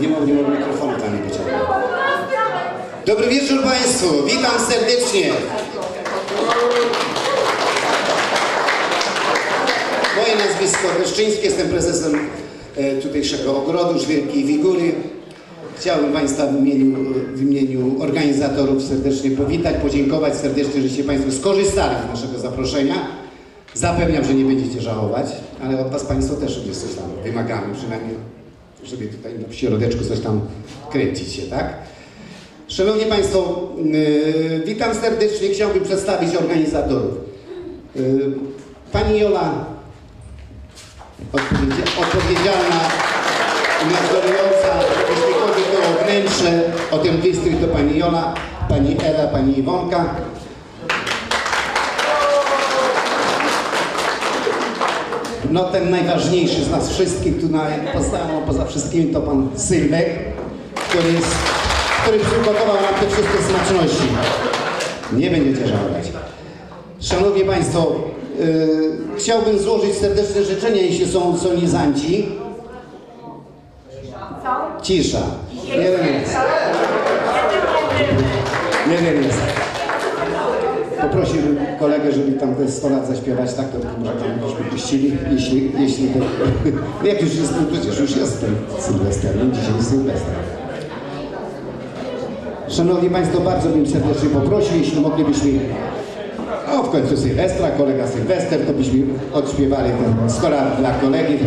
Nie mogę, nie mogę mikrofonu tam nie. Dobry wieczór Państwu, witam serdecznie. Moje nazwisko Reszczyński, jestem prezesem e, tutejszego ogrodu Żwirki Wigury. Chciałbym Państwa w imieniu, w imieniu organizatorów serdecznie powitać, podziękować serdecznie, żeście Państwo skorzystali z naszego zaproszenia. Zapewniam, że nie będziecie żałować, ale od Was Państwo też jest coś tam wymagamy, przynajmniej, żeby tutaj w środeczku coś tam kręcić się, tak? Szanowni Państwo, yy, witam serdecznie. Chciałbym przedstawić organizatorów. Yy, Pani Jola, odpowiedzia- odpowiedzialna nadzorująca, jeśli chodzi o wnętrze, o ten dystrykt to Pani Jola, Pani Ela, Pani Iwonka. No ten najważniejszy z nas wszystkich, tu na, poza, poza wszystkimi to Pan Sylwek, który, jest, który przygotował nam te wszystkie smaczności. Nie będziecie żałować. Szanowni Państwo, yy, chciałbym złożyć serdeczne życzenia, jeśli są solenizanci. Cisza. Jest. Jeden jest. Poprosiłbym kolegę, żeby tam te 100 lat zaśpiewać, tak to może tam byśmy puścili, jeśli, jeśli to... Jak już jestem, przecież już jestem Sylwesterem, dzisiaj jest Sylwester. Szanowni Państwo, bardzo bym serdecznie poprosił, jeśli moglibyśmy, o w końcu Sylwestra, kolega Sylwester, to byśmy odśpiewali ten 100 lat dla kolegi.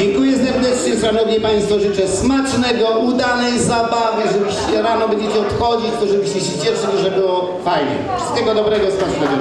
Dziękuję serdecznie, Szanowni Państwo. Życzę smacznego, udanej zabawy, żebyście rano będziecie odchodzić, to żebyście się cieszyli, że było fajnie. Wszystkiego dobrego, smacznego.